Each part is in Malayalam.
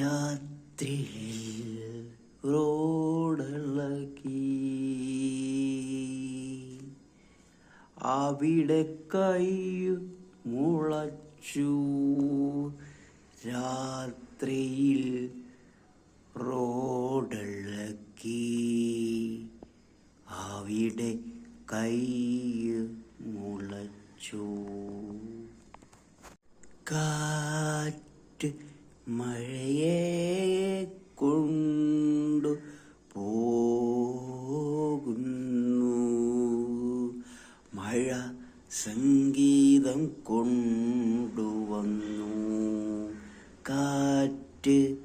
രാത്രിയിൽ റോഡളകി. അവിടെ കൈ മുളച്ചു. രാത്രിയിൽ റോഡളക്കി അവിടെ കൈ മുളച്ചു. കാറ്റ് മഴയെ കൊണ്ടു പോകുന്നു. മഴ സംഗീതം കൊണ്ടുവന്നു കാറ്റ്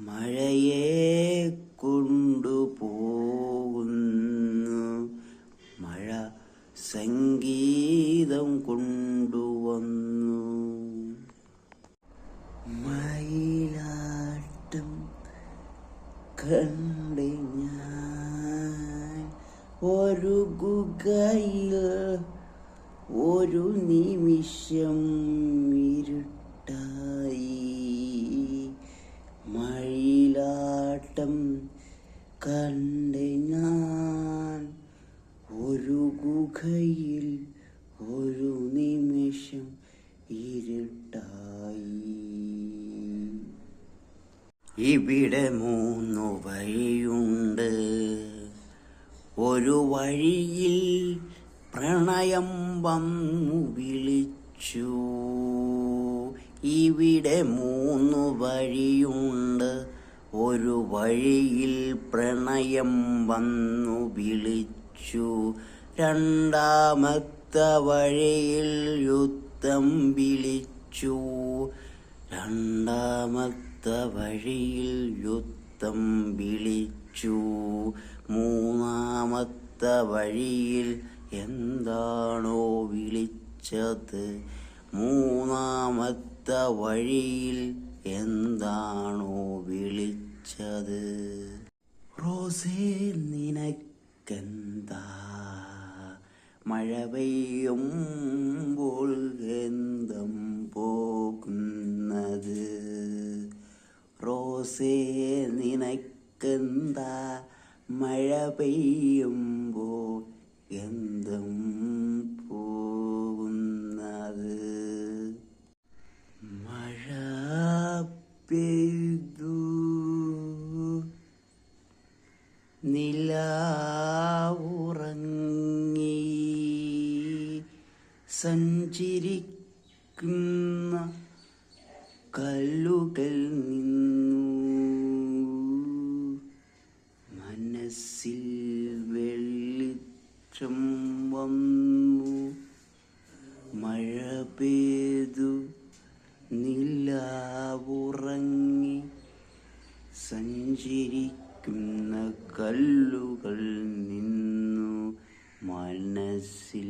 മഴയെ കൊണ്ടുപോകുന്നു മഴ സംഗീതം കൊണ്ടുവന്നു കണ്ട് ഒരു ഗുഗയിൽ ഒരു നിമിഷം ഇരുട്ടായി. മഴയിലാട്ടം കണ്ട് ഒരു ഗുഹയിൽ ഒരു നിമിഷം ഇരുട്ടായി ഇവിടെ മൂന്നു വഴിയുണ്ട്. ഒരു വഴിയിൽ പ്രണയം വന്നു വിളിച്ചു. ഇവിടെ മൂന്നു വഴിയുണ്ട്. ഒരു വഴിയിൽ പ്രണയം വന്നു വിളിച്ചു. രണ്ടാമത്തെ വഴിയിൽ യുദ്ധം വിളിച്ചു. രണ്ടാമത്തെ വഴിയിൽ യുദ്ധം വിളിച്ചു. മൂന്നാമത്തെ വഴിയിൽ എന്താണോ വിളിച്ചത്? മൂന്നാമത്തെ വഴിയിൽ എന്താണോ വിളിച്ചത്? റോസേ നിനക്കെന്താ? മഴ പെയ്യുമ്പോൾ ഗന്ധം റോസേ നിനക്കെന്താ? മഴ പെയ്യുമ്പോൾ ഗന്ധം പോകുന്നത് മഴ പെയ്തു. നിലാവുറങ്ങി സഞ്ചരിക്കുന്ന കല്ലുകൾ നിന്നു. മനസ്സിൽ വെള്ളിച്ചം വന്നു. മഴ പെയ്തു. നിലാവുറങ്ങി സഞ്ചരിക്കുന്ന കല്ലുകൾ നിന്നു. മനസ്സിൽ